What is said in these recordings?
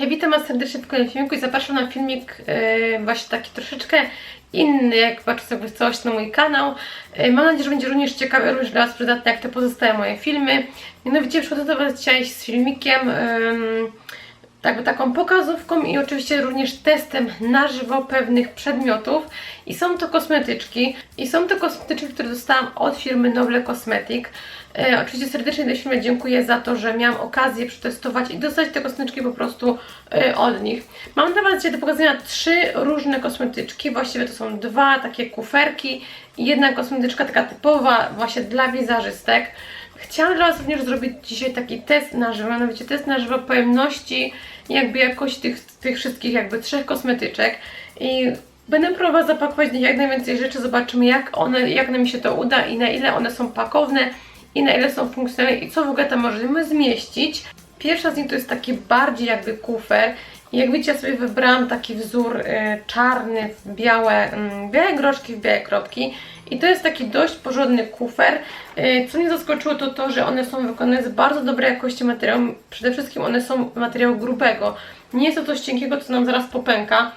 Hej, witam Was serdecznie w kolejnym filmiku i zapraszam na filmik e, właśnie taki troszeczkę inny, jak sobie w całość na mój kanał. E, mam nadzieję, że będzie również ciekawy, również dla Was przydatny, jak te pozostałe moje filmy. Mianowicie przychodzę do Was dzisiaj z filmikiem, em, jakby taką pokazówką i oczywiście również testem na żywo pewnych przedmiotów. I są to kosmetyczki. I są to kosmetyczki, które dostałam od firmy Noble Cosmetic. E, oczywiście serdecznie tej firmie dziękuję za to, że miałam okazję przetestować i dostać te kosmetyczki po prostu e, od nich. Mam dla Was dzisiaj do pokazania trzy różne kosmetyczki. Właściwie to są dwa takie kuferki i jedna kosmetyczka taka typowa właśnie dla wizerzystek. Chciałam dla Was również zrobić dzisiaj taki test na żywo, mianowicie test na żywo pojemności jakby jakości tych, tych wszystkich jakby trzech kosmetyczek. I będę próbowała zapakować jak najwięcej rzeczy, zobaczymy jak one, jak nam się to uda i na ile one są pakowne i na ile są funkcjonalne i co w ogóle tam możemy zmieścić. Pierwsza z nich to jest taki bardziej jakby kufer. Jak widzicie ja sobie wybrałam taki wzór y, czarny białe, mm, białe groszki, w białe kropki i to jest taki dość porządny kufer. Y, Co mnie zaskoczyło to to, że one są wykonane z bardzo dobrej jakości materiału. Przede wszystkim one są materiału grubego. Nie jest to coś cienkiego, co nam zaraz popęka.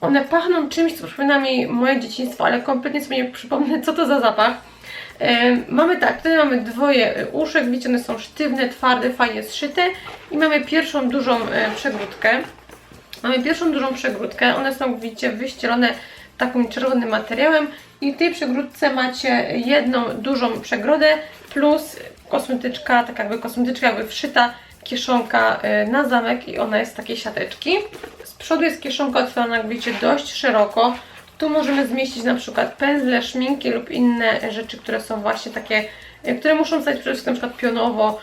One pachną czymś, co przypomina mi moje dzieciństwo, ale kompletnie sobie nie przypomnę, co to za zapach. E, mamy tak, tutaj mamy dwoje e, uszek, widzicie, one są sztywne, twarde, fajnie zszyte i mamy pierwszą dużą e, przegródkę. Mamy pierwszą dużą przegródkę, one są, widzicie, wyścielone takim czerwonym materiałem i w tej przegródce macie jedną dużą przegrodę plus kosmetyczka, tak jakby kosmetyczka jakby wszyta kieszonka e, na zamek i ona jest z takiej siateczki. Z przodu jest kieszonka otwarta, jak widzicie, dość szeroko. Tu możemy zmieścić na przykład pędzle, szminki lub inne rzeczy, które są właśnie takie, które muszą stać przede wszystkim przykład pionowo.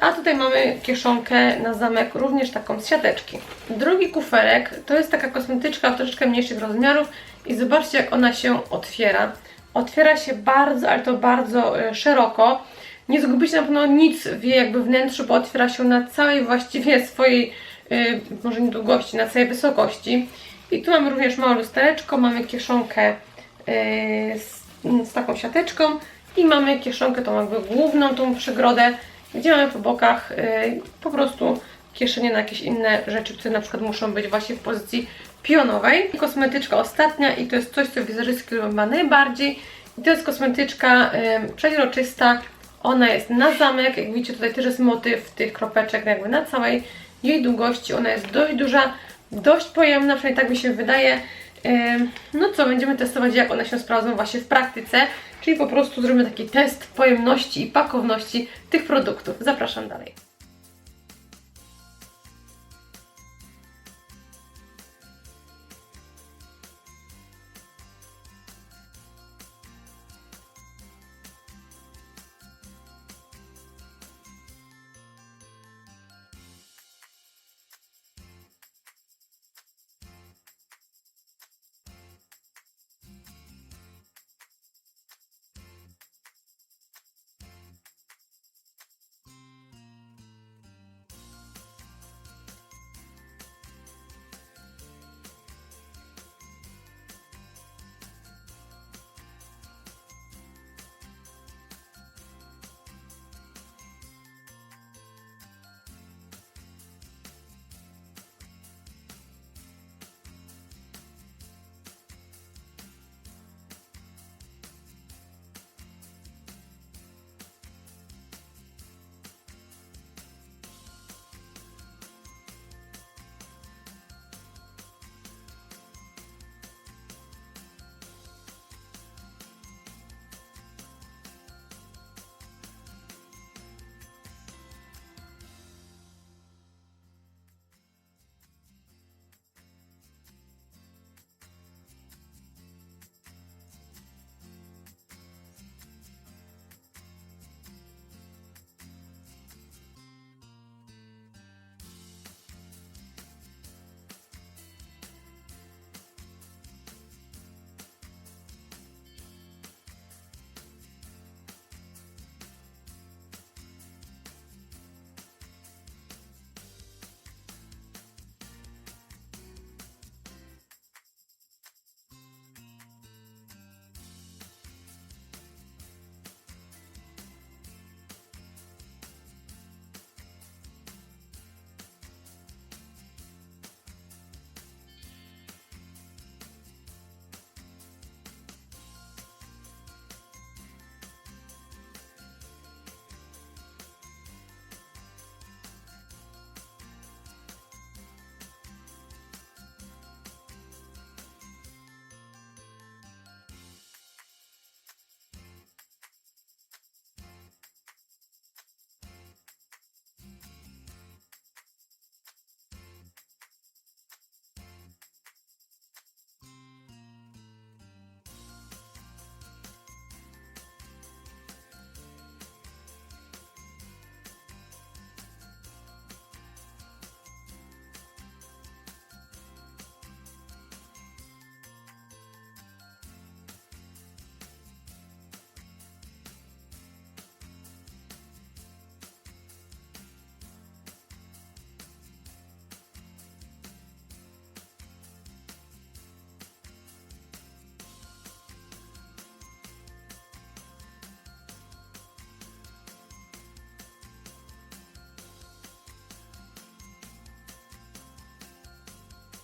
A tutaj mamy kieszonkę na zamek, również taką z siateczki. Drugi kuferek to jest taka kosmetyczka troszeczkę mniejszych rozmiarów i zobaczcie jak ona się otwiera. Otwiera się bardzo, ale to bardzo e, szeroko. Nie zgubicie na pewno nic w jej jakby wnętrzu, bo otwiera się na całej właściwie swojej, y, może nie długości, na całej wysokości. I tu mamy również małe lustereczko, mamy kieszonkę y, z, z taką siateczką i mamy kieszonkę tą jakby główną, tą przygrodę, gdzie mamy po bokach y, po prostu kieszenie na jakieś inne rzeczy, które na przykład muszą być właśnie w pozycji pionowej. Kosmetyczka ostatnia i to jest coś, co wizerzystki lubią najbardziej. I to jest kosmetyczka y, przeźroczysta, ona jest na zamek, jak widzicie tutaj też jest motyw tych kropeczek jakby na całej jej długości. Ona jest dość duża, dość pojemna, przynajmniej tak mi się wydaje. Ym, No co, będziemy testować jak one się sprawdzą właśnie w praktyce, czyli po prostu zrobimy taki test pojemności i pakowności tych produktów. Zapraszam dalej.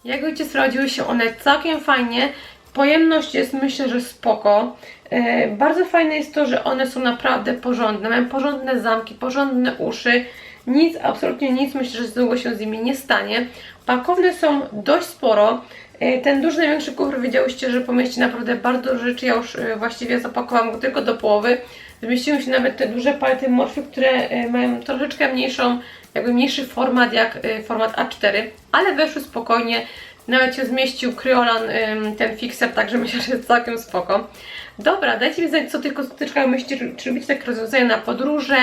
Jak widzicie, sprawdziły się one całkiem fajnie. Pojemność jest myślę, że spoko. E, bardzo fajne jest to, że one są naprawdę porządne. Mają porządne zamki, porządne uszy. Nic, absolutnie nic, myślę, że długo się z nimi nie stanie. Pakowne są dość sporo. E, Ten duży, największy kufr wiedziałyście, że pomieści naprawdę bardzo dużo rzeczy. Ja już e, właściwie zapakowałam go tylko do połowy. Zmieściły się nawet te duże palety morfy, które e, mają troszeczkę mniejszą, jakby mniejszy format jak e, format A4, ale weszły spokojnie. Nawet się zmieścił kryolan, ten fixer, także myślę, że jest całkiem spoko. Dobra, dajcie mi znać, co tych kosmetyczkach myślicie, czy, lubicie takie rozwiązania na podróże,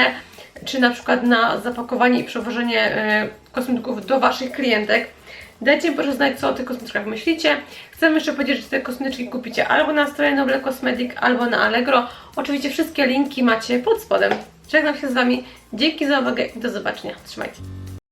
czy na przykład na zapakowanie i przewożenie y, kosmetyków do Waszych klientek. Dajcie mi proszę znać, co o tych kosmetyczkach myślicie. Chcę jeszcze powiedzieć, że te kosmetyczki kupicie albo na stronie Noble Cosmetic, albo na Allegro. Oczywiście wszystkie linki macie pod spodem. Żegnam się z Wami. Dzięki za uwagę i do zobaczenia. Trzymajcie.